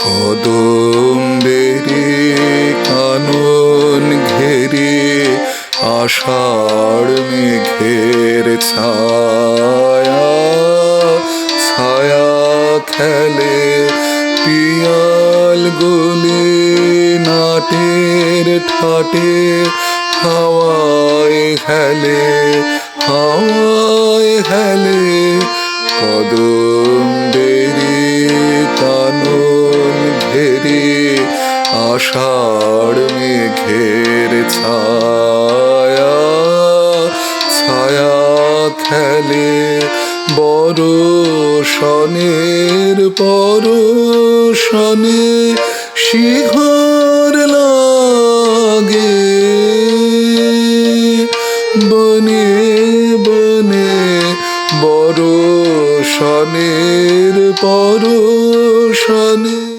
কদম বেরি কানন ঘেরে, আষাঢ় মেঘের ছায়া ছায়া খেলে পিয়াল গলে নাটের ঠাটে, হাওয়ায় হেলে হাওয়ায় হেলে কদম আষাঢ় মেঘের ছায়া ছায়া খেলে বড় সনের পর সনে শিহর লাগে। বনে বনে বড় সনের পর সনে